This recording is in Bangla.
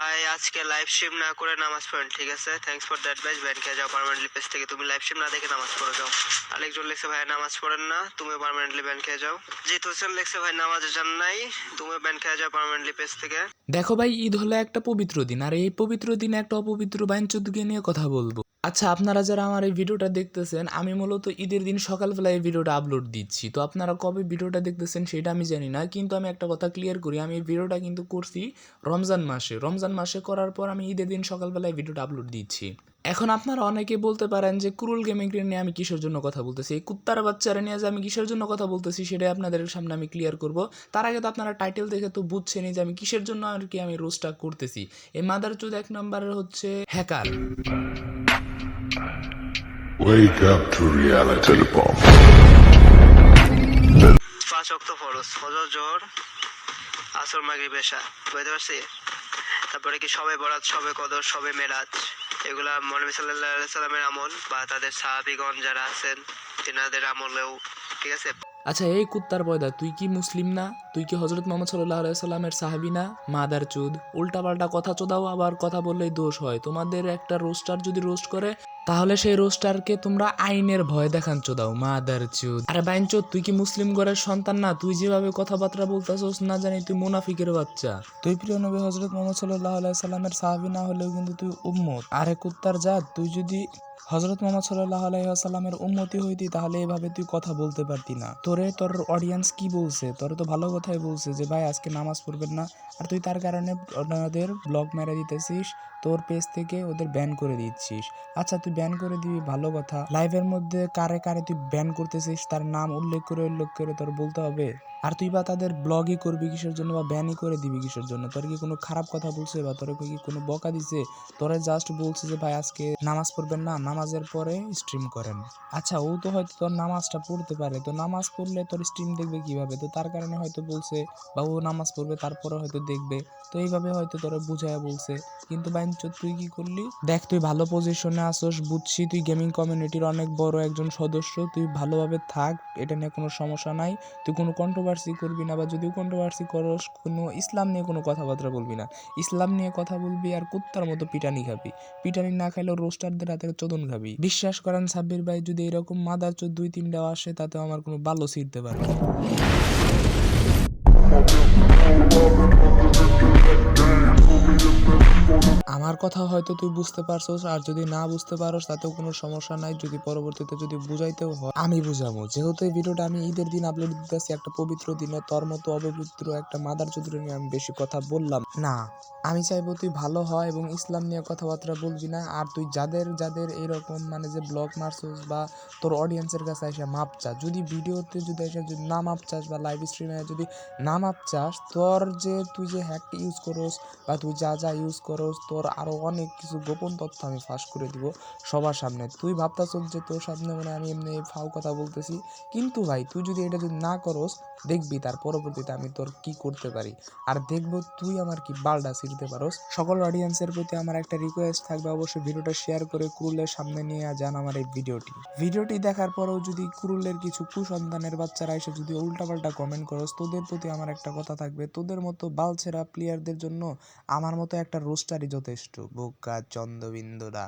ভাই, আজকে লাইভ স্ট্রিম না করে নামাজ পড়েন, ঠিক আছে? থ্যাঙ্কস ফর দ্যাট ভাই খেয়ে যাও পার্মানেন্টলি পেজ থেকে। তুমি লাইভ স্ট্রিম না দেখে নামাজ পড়ে যাও। আরেকজন লিখছে, ভাই, নামাজ পড়েন না। তুমি পার্মানেন্টলি খেয়ে যাও। জিত হোসেন লিখছে, ভাই, নামাজে যান নাই। তুমি খেয়ে যাও পার্মানেন্টলি পেজ থেকে। দেখো ভাই, ঈদ হলো একটা পবিত্র দিন, আর এই পবিত্র দিনে একটা অপবিত্র বাইনচুদকে নিয়ে কথা বলব। আচ্ছা আপনারা যারা আমার এই ভিডিওটা দেখতেছেন, আমি মূলত ঈদের দিন সকালবেলা এই ভিডিওটা আপলোড দিচ্ছি। তো আপনারা কবে ভিডিওটা দেখতেছেন সেটা আমি জানি না, কিন্তু আমি একটা কথা ক্লিয়ার করি, আমি এই ভিডিওটা কিন্তু করছি রমজান মাসে। রমজান মাসে করার পর আমি ঈদের দিন সকালবেলায় ভিডিওটা আপলোড দিচ্ছি এখন আপনারা অনেকে বলতে পারেন যে কুরুল গেমিং নিয়ে আমি কিসের জন্য কথা বলতেছি? এই কুত্তার বাচ্চারা নিয়ে যে আমি কিসের জন্য কথা বলতেছি সেটাই আপনাদের সামনে আমি ক্লিয়ার করব। তার আগে তো আপনারা টাইটেল দেখে তো বুঝছেনই যে আমি কিসের জন্য আর কি আমি রোস্টটা করতেছি। এই মাদার চুদ এক নম্বরের হচ্ছে hacker Wake up to reality. Bomb. পাঁচ ফরজ ফজর জোহর আসর মাগরিব এশা। বুঝতে পারছি? তারপরে কি সবে বরাত, সবে কদর, সবে মেরাজ, এগুলা মনবী সাল্লাহ সাল্লামের আমল বা তাদের সাহাবিগণ যারা আছেন, তেনাদের আমলেও, ঠিক আছে? আচ্ছা এই কুত্তার বয়দা তুই কি মুসলিম না? তুই কি হজরত মোহাম্মদ সাল্লাহ সাল্লামের সাহাবি না? মাদার চুদ, উল্টাপাল্টা কথা চোদাও আবার কথা বললেই দোষ হয়। তোমাদের একটা রোস্টার যদি রোস্ট করে তাহলে সেই রোস্টারকে তোমরা আইনের ভয় দেখান মা মাদার চুদ। আরে বাইন চোদ তুই কি মুসলিম ঘরের সন্তান না? তুই যেভাবে কথাবার্তা বলতেছস, না জানি তুই মুনাফিকের বাচ্চা। তুই প্রিয় নবী হজরত মোহাম্মদ সাল্লাহ সাল্লামের সাহাবি না হলেও কিন্তু তুই উম্মত। আরে কুত্তার জাত, তুই যদি হজরত মোহাম্মদ সাল্লাহ আলাইসাল্লামের উন্মতি হইতি তাহলে এভাবে তুই কথা বলতে পারতি না। তোরে, তোর অডিয়েন্স কি বলছে? তোরে তো ভালো কথাই বলছে যে, ভাই, আজকে নামাজ পড়বেন না। আর তুই তার কারণে ওনাদের ব্লগ মেরে দিতেছিস, তোর পেজ থেকে ওদের ব্যান করে দিচ্ছিস। আচ্ছা তুই ব্যান করে দিবি, ভালো কথা। লাইভের মধ্যে কারে কারে তুই ব্যান করতেছিস, তার নাম উল্লেখ করে উল্লেখ করে তোর বলতে হবে? আর তুই বা তাদের ব্লগই করবি কিসের জন্য বা ব্যানই করে দিবি কিসের জন্য? তোর কি কোনো খারাপ কথা বলছে বা তোর কি কোনো বকা দিছে? তোরা জাস্ট বলছে যে, ভাই, আজকে নামাজ পড়বেন না নামাজের পরে স্ট্রিম করেন। আচ্ছা ও তো হয়তো তোর নামাজটা পড়তে পারে। তো নামাজ পড়লে তোর স্ট্রিম দেখবে কীভাবে? তো তার কারণে হয়তো বলছে, বা ও নামাজ পড়বে, তারপরে হয়তো দেখবে। তো এইভাবে হয়তো তোরা বুঝায় বলছে। কিন্তু বাইঞ্চ তুই কি করলি? দেখ, তুই ভালো পজিশনে আসোস, বুঝছি তুই গেমিং কমিউনিটির অনেক বড় একজন সদস্য। তুই ভালোভাবে থাক, এটা নিয়ে কোনো সমস্যা নাই। তুই কোনো কন্ট্রোভার্সি করবি না, বা যদিও কন্ট্রোভার্সি করস, কোনো ইসলাম নিয়ে কোনো কথাবার্তা বলবি না। ইসলাম নিয়ে কথা বলবি আর কুত্তার মতো পিটানি খাবি। পিটানি না খাইলেও রোস্টারদের হাতে চোদন খাবি বিশ্বাস করেন সাব্বির ভাই, যদি এরকম মাদার চোর দুই তিনটাও আসে তাতে আমার কোনো ভালো ছিঁড়তে পারে। আমার কথা হয়তো তুই বুঝতে পারছস, আর যদি না বুঝতে পারস, তাতেও কোনো সমস্যা নাই। যদি পরবর্তীতে যদি বুঝাইতেও হয়, আমি বুঝাবো। যেহেতু এই ভিডিওটা আমি ঈদের দিন আপলোড দিতেছি, একটা পবিত্র দিনে, তোর মতো অপবিত্র একটা মাদার চুদ্র নিয়ে আমি বেশি কথা বললাম না। আমি চাইব তুই ভালো হয় এবং ইসলাম নিয়ে কথাবার্তা বলবি না, আর তুই যাদের যাদের এরকম মানে যে ব্লগ মারছস বা তোর অডিয়েন্সের কাছে এসে মাপ চাস যদি ভিডিওতে যদি এসে যদি না মাপ চাস বা লাইভ স্ট্রিমে যদি না মাপ চাস, তোর যে, তুই যে হ্যাক ইউজ করস বা তুই যা যা ইউজ করস, তোর আরও অনেক কিছু গোপন তথ্য আমি ফাঁস করে দিব সবার সামনে। তুই ভাবতাছস যে তোর সামনে মানে আমি এমনি ফাও কথা বলতেছি। কিন্তু ভাই, তুই যদি এটা যদি না করস, দেখবি তার পরবর্তীতে আমি তোর কি করতে পারি। আর দেখব তুই আমার কি বালডা ছিঁড়তে পারস। সকল অডিয়েন্সের প্রতি আমার একটা রিকোয়েস্ট থাকবে, অবশ্যই ভিডিওটা শেয়ার করে কুরুলের সামনে নিয়ে যান আমার এই ভিডিওটি। ভিডিওটি দেখার পরেও যদি কুরুলের কিছু কুসন্তানের বাচ্চারা এসে যদি উল্টাপাল্টা কমেন্ট করস, তোদের প্রতি আমার একটা কথা থাকবে। তোদের মতো বাল বালছেরা প্লেয়ারদের জন্য আমার মতো একটা রোস্টারই যথেষ্ট বোকা চন্দ্রবিন্দুরা।